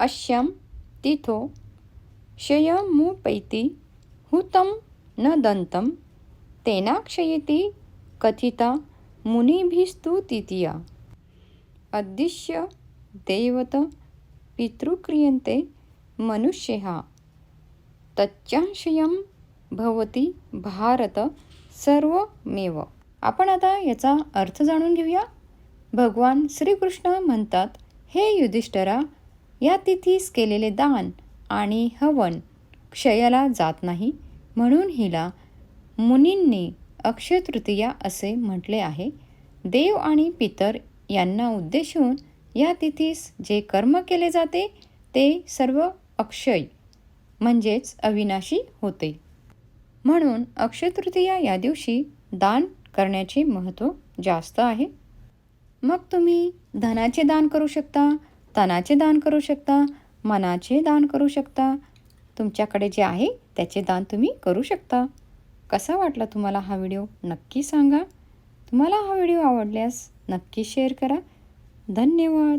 अश्यम तिथो शयमुपैति हुतं न दन्तं तेनाक्षयति कथिता मुनिभिस्तुतिया अद्दिश्य दैवत पितृक्रियन्ते मनुष्यः तच्चाशयं भवती भारत सर्वमेव। आपण आता याचा अर्थ जाणून घेऊया। भगवान श्रीकृष्ण म्हणतात हे युधिष्ठरा या तिथीस केलेले दान आणि हवन क्षयाला जात नाही म्हणून हिला मुनींनी अक्षय तृतीया असे म्हटले आहे. देव आणि पितर यांना उद्देशून या तिथीस जे कर्म केले जाते ते सर्व अक्षय म्हणजेच अविनाशी होते. म्हणून अक्षय तृतीया या दिवशी दान करण्याचे महत्त्व जास्त आहे. मग तुम्ही धनाचे दान करू शकता तनाचे दान करू शकता मनाचे दान करू शकता. तुमच्याकडे जे आहे त्याचे दान तुम्ही करू शकता. कसा वाटला तुम्हाला हा व्हिडिओ? नक्की सांगा. तुम्हाला हा व्हिडिओ आवडल्यास नक्की शेअर करा. धन्यवाद.